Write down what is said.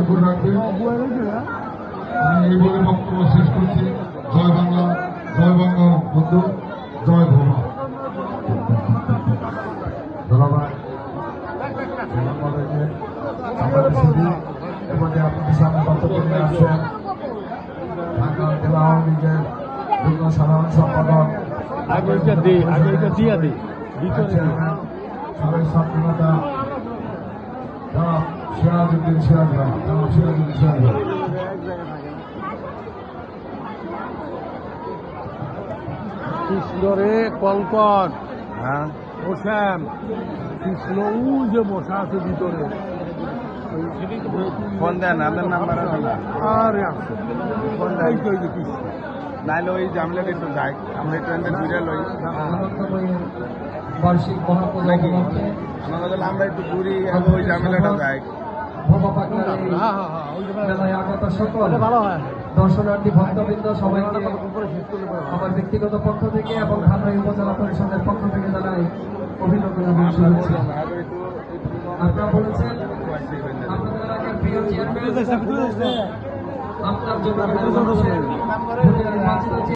মনে করে রাখবেন আমি এই বলে বক্তব্য শেষ করছি। জয় বাংলা জয় বাংলা বন্ধু জয় ভোমা ধন্যবাদ আমাদের আপনাদের সামনে বক্তব্য নিয়ে আসছেন ঢাকা জেলা আওয়ামী লীগের যুগ্ম সাধারণ সম্পাদক। আগে ওইটা দে দিয়া দে। ভিতরে সবাই জনাব সিরাজউদ্দিন সিরাজ ভাই জনাব সিরাজউদ্দিন সিরাজ ভাই কৃষ্ণ রে কলকট। হ্যাঁ? ও শ্যাম কৃষ্ণ ওই যে বসা আছে ভিতরে। ফোন দেন আপনার নাম্বার আছে না? আরে আছে ফোন দেন। এই যে কৃষ্ণ। নাইলে ওই জামলে একটু যাই। আমরা একটু এনতে ঘুরে লই। বার্ষিক মহাপূজা উপলক্ষে আমরা একটু ঘুরি ওই জামলেটা যাই। মেলায় আগত সকল দর্শনার্থী ভক্তবৃন্দ সবাইকে। আমার ব্যক্তিগত পক্ষ থেকে এবং খান্দাই উপজেলা পরিষদের পক্ষ থেকে জানাই অভিনন্দন এবং শুভেচ্ছা আপনারা বলেছেন আপনাদের এলাকার প্রিয় চেয়ারম্যান আপনার জন্য